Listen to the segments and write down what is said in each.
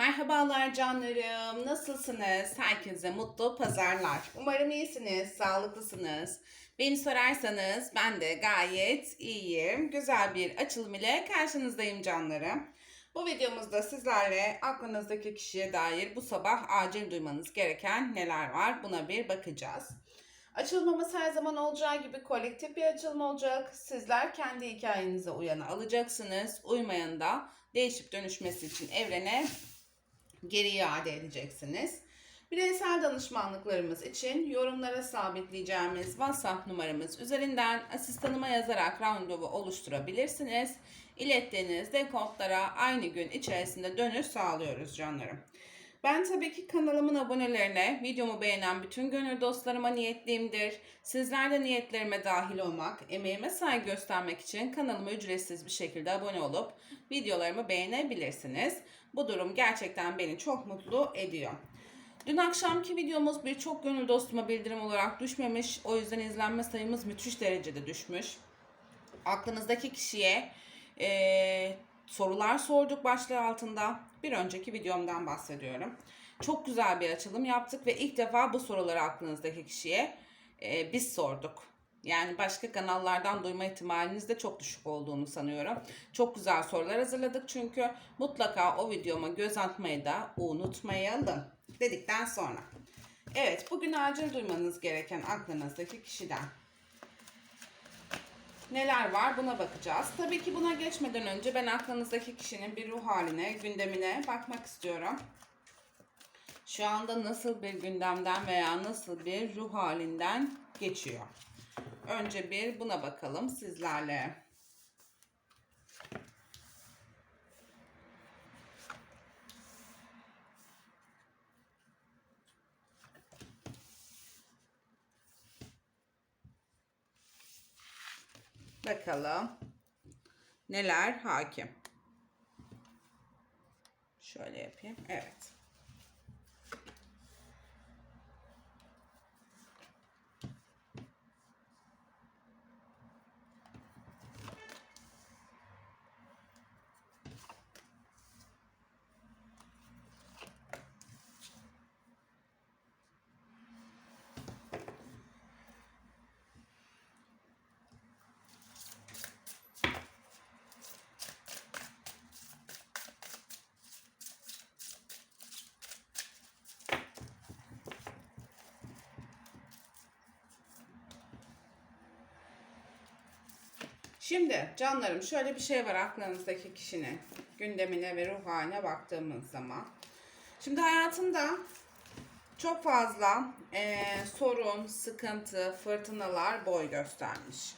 Merhabalar canlarım. Nasılsınız? Herkese mutlu pazarlar. Umarım iyisiniz, sağlıklısınız. Beni sorarsanız ben de gayet iyiyim. Güzel bir açılım ile karşınızdayım canlarım. Bu videomuzda sizlerle aklınızdaki kişiye dair bu sabah acil duymanız gereken neler var buna bir bakacağız. Açılmamız her zaman olacağı gibi kolektif bir açılım olacak. Sizler kendi hikayenize uyanı alacaksınız. Uymayanı da değişip dönüşmesi için evrene geri iade edeceksiniz. Bireysel danışmanlıklarımız için yorumlara sabitleyeceğimiz WhatsApp numaramız üzerinden asistanıma yazarak randevu oluşturabilirsiniz. İlettiğiniz dekodlara aynı gün içerisinde dönüş sağlıyoruz canlarım. Ben tabii ki kanalımın abonelerine, videomu beğenen bütün gönül dostlarıma niyetliyimdir. Sizler de niyetlerime dahil olmak, emeğime saygı göstermek için kanalıma ücretsiz bir şekilde abone olup videolarımı beğenebilirsiniz. Bu durum gerçekten beni çok mutlu ediyor. Dün akşamki videomuz birçok gönül dostuma bildirim olarak düşmemiş. O yüzden izlenme sayımız müthiş derecede düşmüş. Aklınızdaki kişiye eee, sorular sorduk başlığı altında. Bir önceki videomdan bahsediyorum. Çok güzel bir açılım yaptık ve ilk defa bu soruları aklınızdaki kişiye eee, biz sorduk. Yani başka kanallardan duyma ihtimaliniz de çok düşük olduğunu sanıyorum. Çok güzel sorular hazırladık çünkü mutlaka o videoma göz atmayı da unutmayalım dedikten sonra. Evet bugün acil duymanız gereken aklınızdaki kişiden neler var buna bakacağız. Tabii ki buna geçmeden önce ben aklınızdaki kişinin bir ruh haline, gündemine bakmak istiyorum. Şu anda nasıl bir gündemden veya nasıl bir ruh halinden geçiyor. Önce bir buna bakalım sizlerle. Bakalım neler hakim. Şöyle yapayım. Evet. Şimdi canlarım şöyle bir şey var aklınızdaki kişinin gündemine ve ruh haline baktığımız zaman. Şimdi hayatında çok fazla eee, sorun, sıkıntı, fırtınalar boy göstermiş.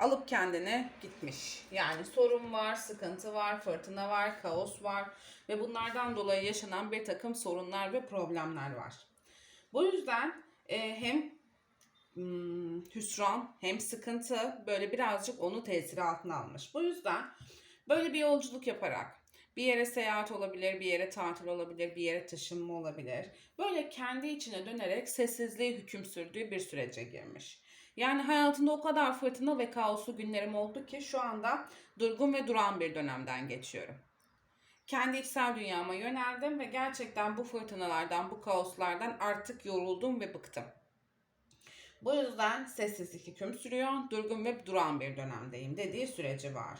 Alıp kendine gitmiş. Yani sorun var, sıkıntı var, fırtına var, kaos var ve bunlardan dolayı yaşanan bir takım sorunlar ve problemler var. Bu yüzden eee, hem hüsran hem sıkıntı böyle birazcık onu tesiri altına almış. Bu yüzden böyle bir yolculuk yaparak bir yere seyahat olabilir, bir yere tatil olabilir, bir yere taşınma olabilir. Böyle kendi içine dönerek sessizliğe hüküm sürdüğü bir sürece girmiş. Yani hayatında o kadar fırtına ve kaoslu günlerim oldu ki şu anda durgun ve duran bir dönemden geçiyorum. Kendi içsel dünyama yöneldim ve gerçekten bu fırtınalardan, bu kaoslardan artık yoruldum ve bıktım. Bu yüzden sessizlik hüküm sürüyor, durgun ve duran bir dönemdeyim dediği süreci var.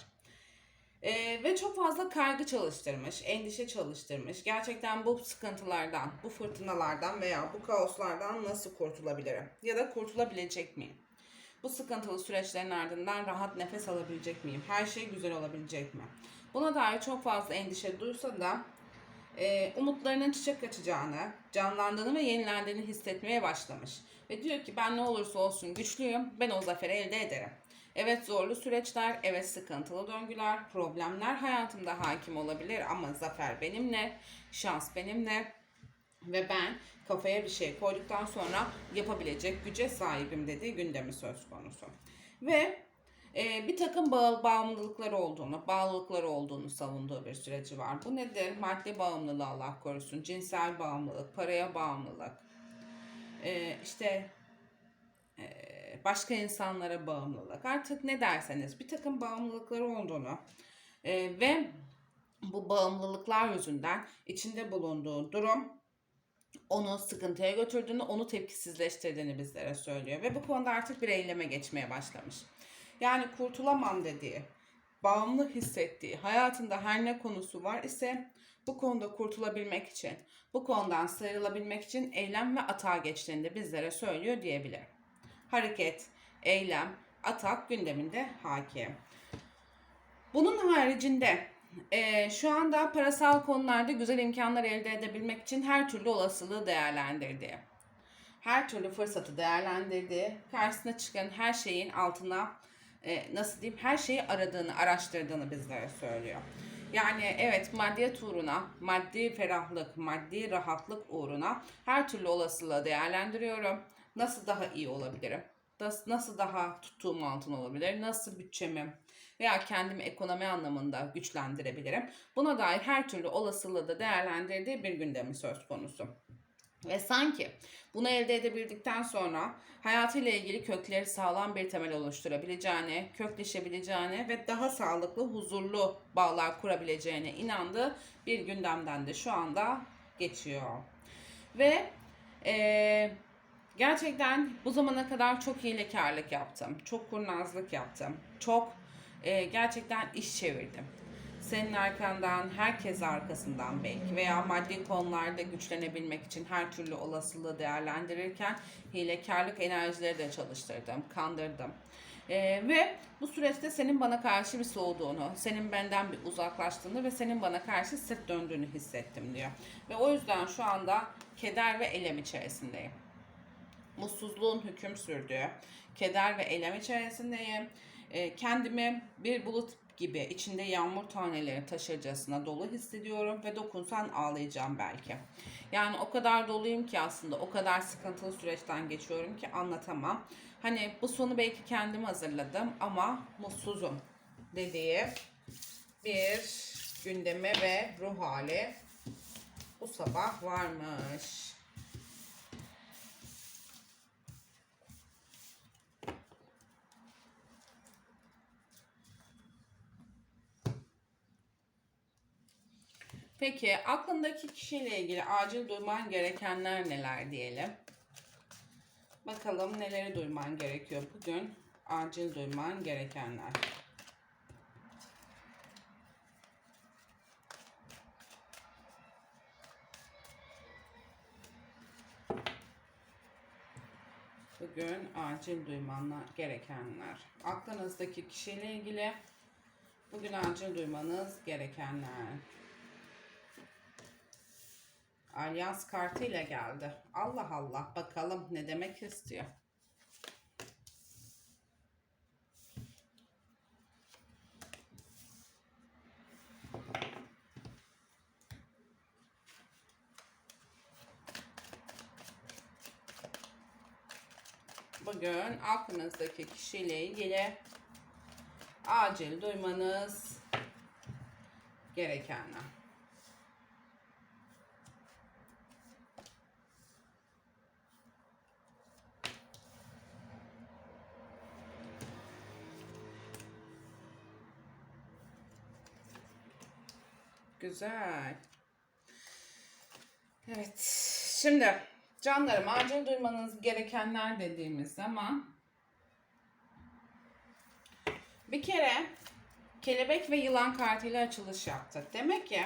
Ee, ve çok fazla kaygı çalıştırmış, endişe çalıştırmış. Gerçekten bu sıkıntılardan, bu fırtınalardan veya bu kaoslardan nasıl kurtulabilirim? Ya da kurtulabilecek miyim? Bu sıkıntılı süreçlerin ardından rahat nefes alabilecek miyim? Her şey güzel olabilecek mi? Buna dair çok fazla endişe duysa da e, umutlarının çiçek açacağını, canlandığını ve yenilendiğini hissetmeye başlamış. Ve diyor ki ben ne olursa olsun güçlüyüm, ben o zaferi elde ederim. Evet zorlu süreçler, evet sıkıntılı döngüler, problemler hayatımda hakim olabilir ama zafer benimle, şans benimle ve ben kafaya bir şey koyduktan sonra yapabilecek güce sahibim dediği gündemi söz konusu. Ve e, bir takım bağ, bağımlılıkları olduğunu, bağlılıkları olduğunu savunduğu bir süreci var. Bu nedir? Maddi bağımlılığı Allah korusun, cinsel bağımlılık, paraya bağımlılık, e, işte e, başka insanlara bağımlılık, artık ne derseniz bir takım bağımlılıkları olduğunu e, ve bu bağımlılıklar yüzünden içinde bulunduğu durum onu sıkıntıya götürdüğünü, onu tepkisizleştirdiğini bizlere söylüyor. Ve bu konuda artık bir eyleme geçmeye başlamış. Yani kurtulamam dediği, bağımlı hissettiği, hayatında her ne konusu var ise bu konuda kurtulabilmek için, bu konudan sıyrılabilmek için eylem ve atağa geçtiğini de bizlere söylüyor diyebilirim. Hareket, eylem, atak gündeminde hakim. Bunun haricinde e, şu anda parasal konularda güzel imkanlar elde edebilmek için her türlü olasılığı değerlendirdi. Her türlü fırsatı değerlendirdi. Karşısına çıkan her şeyin altına e, nasıl diyeyim her şeyi aradığını, araştırdığını bizlere söylüyor. Yani evet maddiyet uğruna, maddi ferahlık, maddi rahatlık uğruna her türlü olasılığı değerlendiriyorum. Nasıl daha iyi olabilirim? Nasıl daha tuttuğum altın olabilir? Nasıl bütçemi veya kendimi ekonomi anlamında güçlendirebilirim? Buna dair her türlü olasılığı da değerlendirdiği bir gündemi söz konusu. Ve sanki bunu elde edebildikten sonra hayatıyla ilgili kökleri sağlam bir temel oluşturabileceğine, kökleşebileceğine ve daha sağlıklı, huzurlu bağlar kurabileceğine inandığı bir gündemden de şu anda geçiyor. Ve eee Gerçekten bu zamana kadar çok hilekarlık yaptım. Çok kurnazlık yaptım. Çok e, gerçekten iş çevirdim. Senin arkandan, herkes arkasından belki veya maddi konularda güçlenebilmek için her türlü olasılığı değerlendirirken hilekarlık enerjileri de çalıştırdım, kandırdım. E, ve bu süreçte senin bana karşı bir soğuduğunu, senin benden bir uzaklaştığını ve senin bana karşı sırt döndüğünü hissettim diyor. Ve o yüzden şu anda keder ve elem içerisindeyim mutsuzluğun hüküm sürdüğü, keder ve eylem içerisindeyim. E, kendimi bir bulut gibi içinde yağmur taneleri taşırcasına dolu hissediyorum ve dokunsan ağlayacağım belki. Yani o kadar doluyum ki aslında o kadar sıkıntılı süreçten geçiyorum ki anlatamam. Hani bu sonu belki kendim hazırladım ama mutsuzum dediği bir gündeme ve ruh hali bu sabah varmış. Peki aklındaki kişiyle ilgili acil duyman gerekenler neler diyelim. Bakalım neleri duyman gerekiyor bugün. Acil duyman gerekenler. Bugün acil duymanlar gerekenler. Aklınızdaki kişiyle ilgili bugün acil duymanız gerekenler. Alyans kartı ile geldi. Allah Allah bakalım ne demek istiyor. Bugün aklınızdaki kişiyle ilgili acil duymanız gerekenler. Güzel. Evet. Şimdi canlarım acil duymanız gerekenler dediğimiz zaman bir kere kelebek ve yılan kartıyla açılış yaptık. Demek ki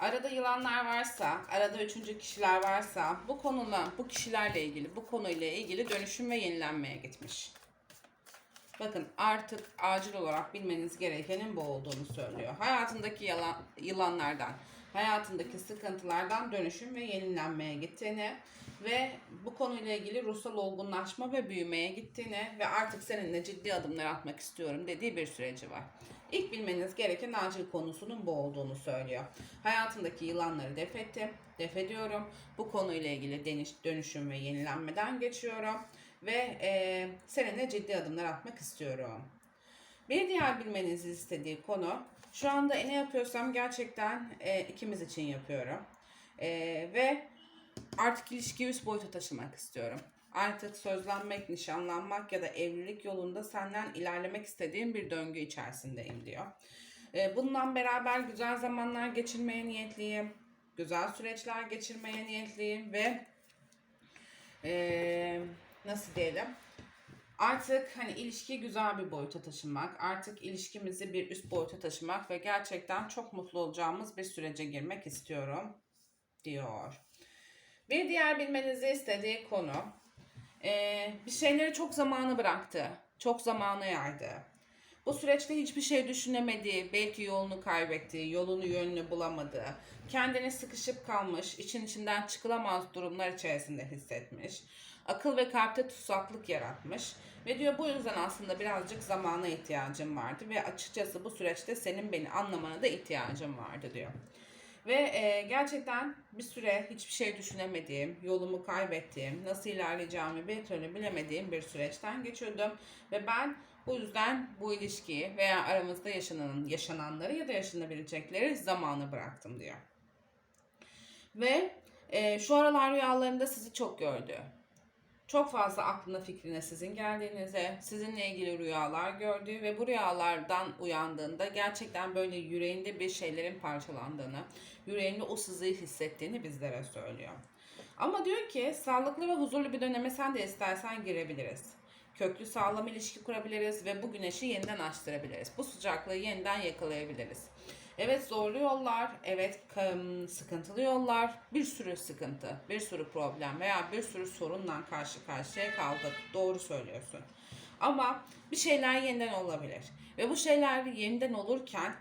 arada yılanlar varsa, arada üçüncü kişiler varsa bu konuyla, bu kişilerle ilgili, bu konuyla ilgili dönüşüm ve yenilenmeye gitmiş. Bakın artık acil olarak bilmeniz gerekenin bu olduğunu söylüyor. Hayatındaki yalan, yılanlardan, hayatındaki sıkıntılardan dönüşüm ve yenilenmeye gittiğini ve bu konuyla ilgili ruhsal olgunlaşma ve büyümeye gittiğini ve artık seninle ciddi adımlar atmak istiyorum dediği bir süreci var. İlk bilmeniz gereken acil konusunun bu olduğunu söylüyor. Hayatındaki yılanları def ettim, def ediyorum. Bu konuyla ilgili dönüşüm ve yenilenmeden geçiyorum ve e, seninle ciddi adımlar atmak istiyorum. Bir diğer bilmenizi istediği konu şu anda ne yapıyorsam gerçekten e, ikimiz için yapıyorum. E, ve artık ilişkiyi üst boyuta taşımak istiyorum. Artık sözlenmek, nişanlanmak ya da evlilik yolunda senden ilerlemek istediğim bir döngü içerisindeyim diyor. E, bundan beraber güzel zamanlar geçirmeye niyetliyim. Güzel süreçler geçirmeye niyetliyim ve e, nasıl diyelim? Artık hani ilişki güzel bir boyuta taşımak, artık ilişkimizi bir üst boyuta taşımak ve gerçekten çok mutlu olacağımız bir sürece girmek istiyorum diyor. Bir diğer bilmenizi istediği konu ee, bir şeyleri çok zamanı bıraktı. Çok zamanı yaydı. Bu süreçte hiçbir şey düşünemedi, belki yolunu kaybetti, yolunu yönünü bulamadı, kendini sıkışıp kalmış, için içinden çıkılamaz durumlar içerisinde hissetmiş, akıl ve kalpte tutsaklık yaratmış ve diyor bu yüzden aslında birazcık zamana ihtiyacım vardı ve açıkçası bu süreçte senin beni anlamana da ihtiyacım vardı diyor. Ve e, gerçekten bir süre hiçbir şey düşünemediğim, yolumu kaybettiğim, nasıl ilerleyeceğimi bir türlü bilemediğim bir süreçten geçiyordum. Ve ben bu yüzden bu ilişkiyi veya aramızda yaşanan, yaşananları ya da yaşanabilecekleri zamanı bıraktım diyor. Ve e, şu aralar rüyalarında sizi çok gördü. Çok fazla aklına fikrine sizin geldiğinize, sizinle ilgili rüyalar gördüğü ve bu rüyalardan uyandığında gerçekten böyle yüreğinde bir şeylerin parçalandığını, yüreğinde o sızıyı hissettiğini bizlere söylüyor. Ama diyor ki sağlıklı ve huzurlu bir döneme sen de istersen girebiliriz. Köklü sağlam ilişki kurabiliriz ve bu güneşi yeniden açtırabiliriz. Bu sıcaklığı yeniden yakalayabiliriz. Evet zorlu yollar, evet sıkıntılı yollar, bir sürü sıkıntı, bir sürü problem veya bir sürü sorunla karşı karşıya kaldık. Doğru söylüyorsun. Ama bir şeyler yeniden olabilir. Ve bu şeyler yeniden olurken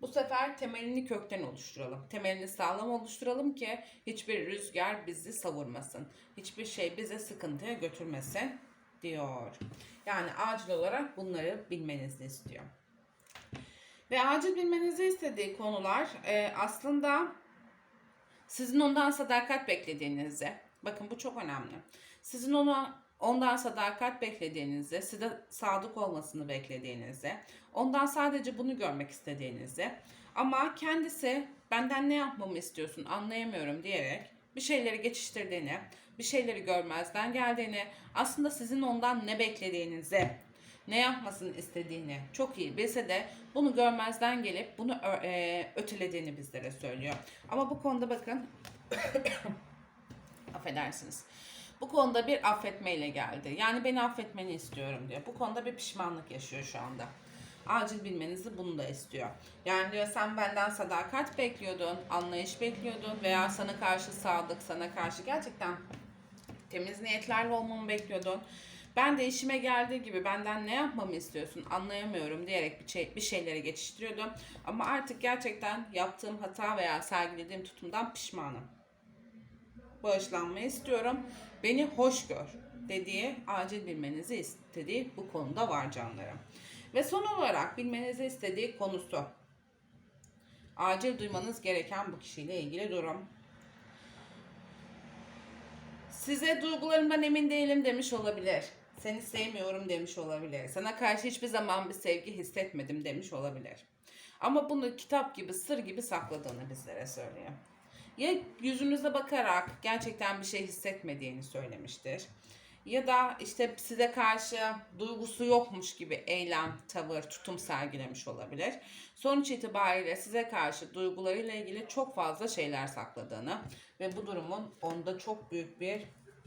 bu sefer temelini kökten oluşturalım. Temelini sağlam oluşturalım ki hiçbir rüzgar bizi savurmasın. Hiçbir şey bize sıkıntıya götürmesin diyor. Yani acil olarak bunları bilmenizi istiyor. Ve acil bilmenizi istediği konular e, aslında sizin ondan sadakat beklediğinizi. Bakın bu çok önemli. Sizin ona ondan sadakat beklediğinizi, size sadık olmasını beklediğinizi, ondan sadece bunu görmek istediğinizi ama kendisi benden ne yapmamı istiyorsun anlayamıyorum diyerek bir şeyleri geçiştirdiğini, bir şeyleri görmezden geldiğini, aslında sizin ondan ne beklediğinizi, ne yapmasını istediğini çok iyi bilse de bunu görmezden gelip bunu e, ötelediğini bizlere söylüyor. Ama bu konuda bakın affedersiniz. Bu konuda bir affetmeyle geldi. Yani beni affetmeni istiyorum diyor. Bu konuda bir pişmanlık yaşıyor şu anda. Acil bilmenizi bunu da istiyor. Yani diyor sen benden sadakat bekliyordun, anlayış bekliyordun veya sana karşı sadık, sana karşı gerçekten temiz niyetlerle olmamı bekliyordun. Ben de işime geldiği gibi benden ne yapmamı istiyorsun anlayamıyorum diyerek bir, şey, bir şeyleri geçiştiriyordum. Ama artık gerçekten yaptığım hata veya sergilediğim tutumdan pişmanım. Bağışlanmayı istiyorum. Beni hoş gör dediği, acil bilmenizi istediği bu konuda var canlarım. Ve son olarak bilmenizi istediği konusu. Acil duymanız gereken bu kişiyle ilgili durum. Size duygularımdan emin değilim demiş olabilir. Seni sevmiyorum demiş olabilir. Sana karşı hiçbir zaman bir sevgi hissetmedim demiş olabilir. Ama bunu kitap gibi, sır gibi sakladığını bizlere söylüyor. Ya yüzünüze bakarak gerçekten bir şey hissetmediğini söylemiştir. Ya da işte size karşı duygusu yokmuş gibi eylem, tavır, tutum sergilemiş olabilir. Sonuç itibariyle size karşı duygularıyla ilgili çok fazla şeyler sakladığını ve bu durumun onda çok büyük bir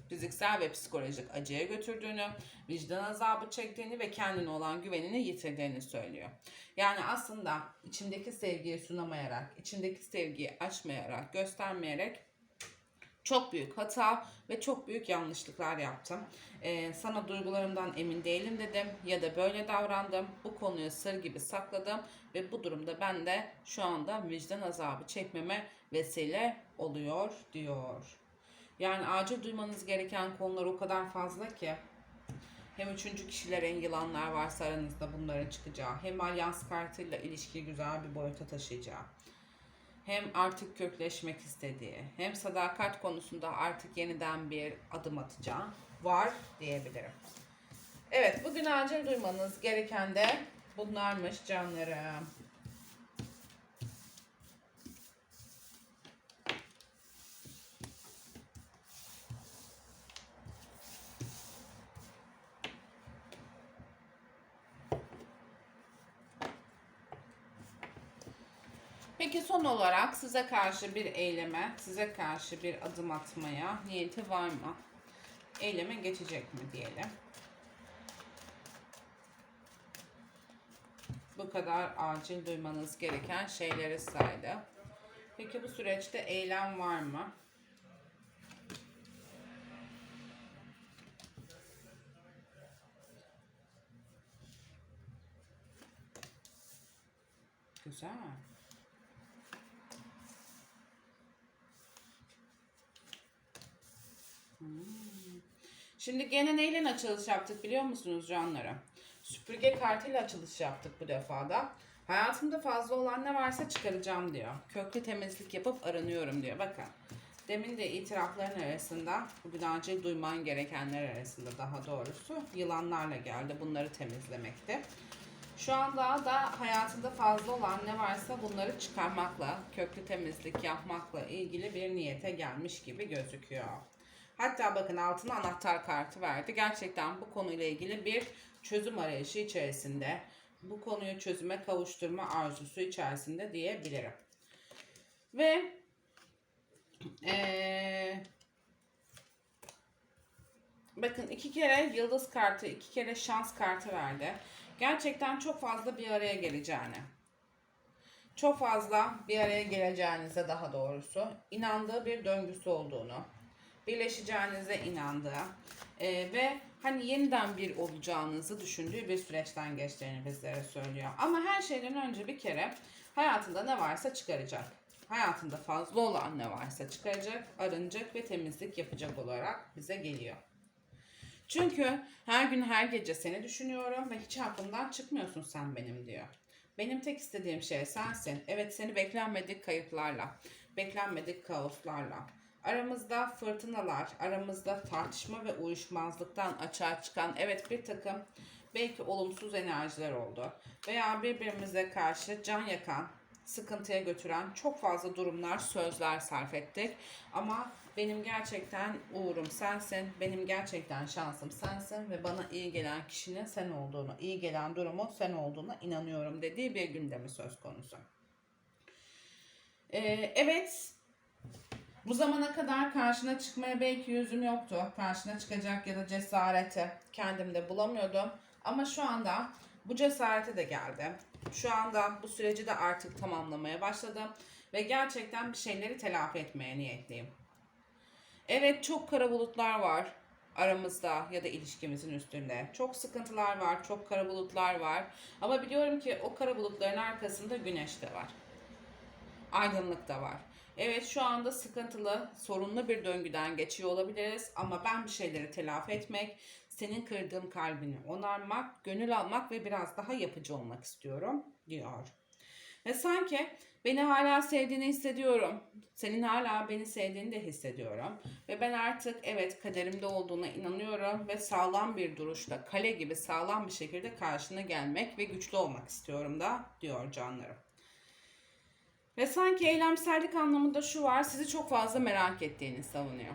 fiziksel ve psikolojik acıya götürdüğünü, vicdan azabı çektiğini ve kendine olan güvenini yitirdiğini söylüyor. Yani aslında içindeki sevgiyi sunamayarak, içindeki sevgiyi açmayarak, göstermeyerek çok büyük hata ve çok büyük yanlışlıklar yaptım. Ee, sana duygularımdan emin değilim dedim ya da böyle davrandım. Bu konuyu sır gibi sakladım ve bu durumda ben de şu anda vicdan azabı çekmeme vesile oluyor diyor. Yani acil duymanız gereken konular o kadar fazla ki. Hem üçüncü kişilerin yılanlar varsa aranızda bunların çıkacağı. Hem alyans kartıyla ilişkiyi güzel bir boyuta taşıyacağı. Hem artık kökleşmek istediği. Hem sadakat konusunda artık yeniden bir adım atacağı var diyebilirim. Evet bugün acil duymanız gereken de bunlarmış canlarım. Peki son olarak size karşı bir eyleme, size karşı bir adım atmaya niyeti var mı? Eyleme geçecek mi diyelim. Bu kadar acil duymanız gereken şeyleri saydı. Peki bu süreçte eylem var mı? Güzel. Şimdi gene neyle açılış yaptık biliyor musunuz canlarım? Süpürge kartıyla açılış yaptık bu defada. Hayatımda fazla olan ne varsa çıkaracağım diyor. Köklü temizlik yapıp aranıyorum diyor. Bakın. Demin de itirafların arasında, bugün acil duyman gerekenler arasında daha doğrusu yılanlarla geldi. Bunları temizlemekte. Şu anda da hayatında fazla olan ne varsa bunları çıkarmakla, köklü temizlik yapmakla ilgili bir niyete gelmiş gibi gözüküyor. Hatta bakın altına anahtar kartı verdi. Gerçekten bu konuyla ilgili bir çözüm arayışı içerisinde, bu konuyu çözüme kavuşturma arzusu içerisinde diyebilirim. Ve ee, bakın iki kere yıldız kartı, iki kere şans kartı verdi. Gerçekten çok fazla bir araya geleceğini, çok fazla bir araya geleceğinize daha doğrusu inandığı bir döngüsü olduğunu, birleşeceğinize inandığı e, ve hani yeniden bir olacağınızı düşündüğü bir süreçten geçtiğini bizlere söylüyor. Ama her şeyden önce bir kere hayatında ne varsa çıkaracak. Hayatında fazla olan ne varsa çıkaracak, arınacak ve temizlik yapacak olarak bize geliyor. Çünkü her gün her gece seni düşünüyorum ve hiç aklımdan çıkmıyorsun sen benim diyor. Benim tek istediğim şey sensin. Evet seni beklenmedik kayıplarla, beklenmedik kaoslarla, aramızda fırtınalar, aramızda tartışma ve uyuşmazlıktan açığa çıkan evet bir takım belki olumsuz enerjiler oldu. Veya birbirimize karşı can yakan, sıkıntıya götüren çok fazla durumlar, sözler sarf ettik. Ama benim gerçekten uğurum sensin, benim gerçekten şansım sensin ve bana iyi gelen kişinin sen olduğunu, iyi gelen durumun sen olduğuna inanıyorum dediği bir gündemi söz konusu. Ee, evet, bu zamana kadar karşına çıkmaya belki yüzüm yoktu. Karşına çıkacak ya da cesareti kendimde bulamıyordum. Ama şu anda bu cesarete de geldi. Şu anda bu süreci de artık tamamlamaya başladım. Ve gerçekten bir şeyleri telafi etmeye niyetliyim. Evet çok kara bulutlar var aramızda ya da ilişkimizin üstünde. Çok sıkıntılar var, çok kara bulutlar var. Ama biliyorum ki o kara bulutların arkasında güneş de var. Aydınlık da var. Evet şu anda sıkıntılı, sorunlu bir döngüden geçiyor olabiliriz ama ben bir şeyleri telafi etmek, senin kırdığın kalbini onarmak, gönül almak ve biraz daha yapıcı olmak istiyorum diyor. Ve sanki beni hala sevdiğini hissediyorum. Senin hala beni sevdiğini de hissediyorum. Ve ben artık evet kaderimde olduğuna inanıyorum ve sağlam bir duruşla, kale gibi sağlam bir şekilde karşına gelmek ve güçlü olmak istiyorum da diyor canlarım. Ve sanki eylemsellik anlamında şu var, sizi çok fazla merak ettiğini savunuyor.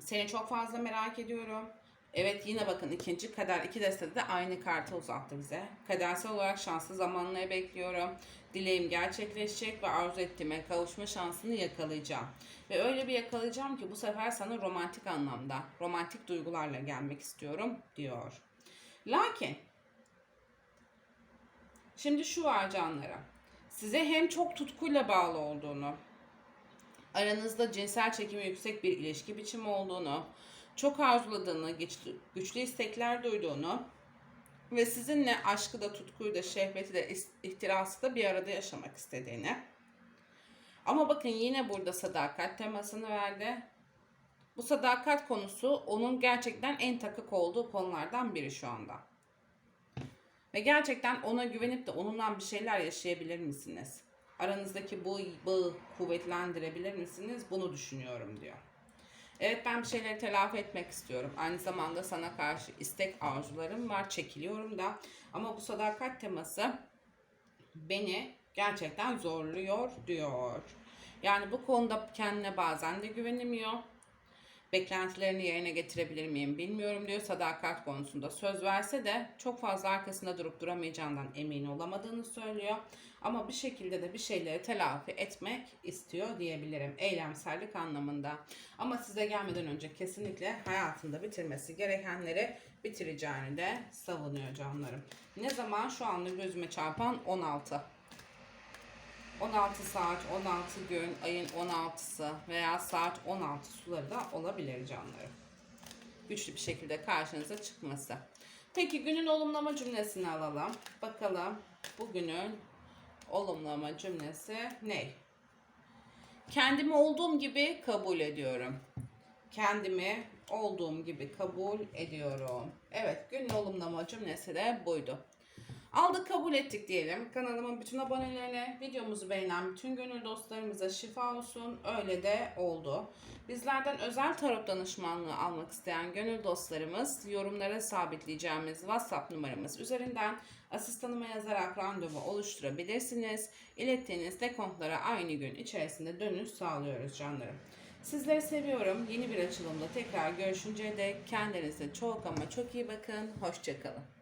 Seni çok fazla merak ediyorum. Evet yine bakın ikinci kader iki destede de aynı kartı uzattı bize. Kadersel olarak şanslı zamanları bekliyorum. Dileğim gerçekleşecek ve arzu ettiğime kavuşma şansını yakalayacağım. Ve öyle bir yakalayacağım ki bu sefer sana romantik anlamda, romantik duygularla gelmek istiyorum diyor. Lakin şimdi şu var canlarım size hem çok tutkuyla bağlı olduğunu, aranızda cinsel çekimi yüksek bir ilişki biçimi olduğunu, çok arzuladığını, güçlü, istekler duyduğunu ve sizinle aşkı da, tutkuyu da, şehveti de, ihtirası da bir arada yaşamak istediğini. Ama bakın yine burada sadakat temasını verdi. Bu sadakat konusu onun gerçekten en takık olduğu konulardan biri şu anda. Ve gerçekten ona güvenip de onunla bir şeyler yaşayabilir misiniz? Aranızdaki bu bağı kuvvetlendirebilir misiniz? Bunu düşünüyorum diyor. Evet ben bir şeyleri telafi etmek istiyorum. Aynı zamanda sana karşı istek arzularım var. Çekiliyorum da. Ama bu sadakat teması beni gerçekten zorluyor diyor. Yani bu konuda kendine bazen de güvenemiyor. Beklentilerini yerine getirebilir miyim bilmiyorum diyor. Sadakat konusunda söz verse de çok fazla arkasında durup duramayacağından emin olamadığını söylüyor. Ama bir şekilde de bir şeyleri telafi etmek istiyor diyebilirim. Eylemsellik anlamında. Ama size gelmeden önce kesinlikle hayatında bitirmesi gerekenleri bitireceğini de savunuyor canlarım. Ne zaman şu anda gözüme çarpan 16. 16 saat, 16 gün, ayın 16'sı veya saat 16 suları da olabilir canlarım. Güçlü bir şekilde karşınıza çıkması. Peki günün olumlama cümlesini alalım. Bakalım bugünün olumlama cümlesi ne? Kendimi olduğum gibi kabul ediyorum. Kendimi olduğum gibi kabul ediyorum. Evet, günün olumlama cümlesi de buydu. Aldık kabul ettik diyelim. Kanalımın bütün abonelerine, videomuzu beğenen bütün gönül dostlarımıza şifa olsun. Öyle de oldu. Bizlerden özel tarot danışmanlığı almak isteyen gönül dostlarımız yorumlara sabitleyeceğimiz WhatsApp numaramız üzerinden asistanıma yazarak randevu oluşturabilirsiniz. İlettiğiniz dekontlara aynı gün içerisinde dönüş sağlıyoruz canlarım. Sizleri seviyorum. Yeni bir açılımda tekrar görüşünceye dek kendinize çok ama çok iyi bakın. Hoşçakalın.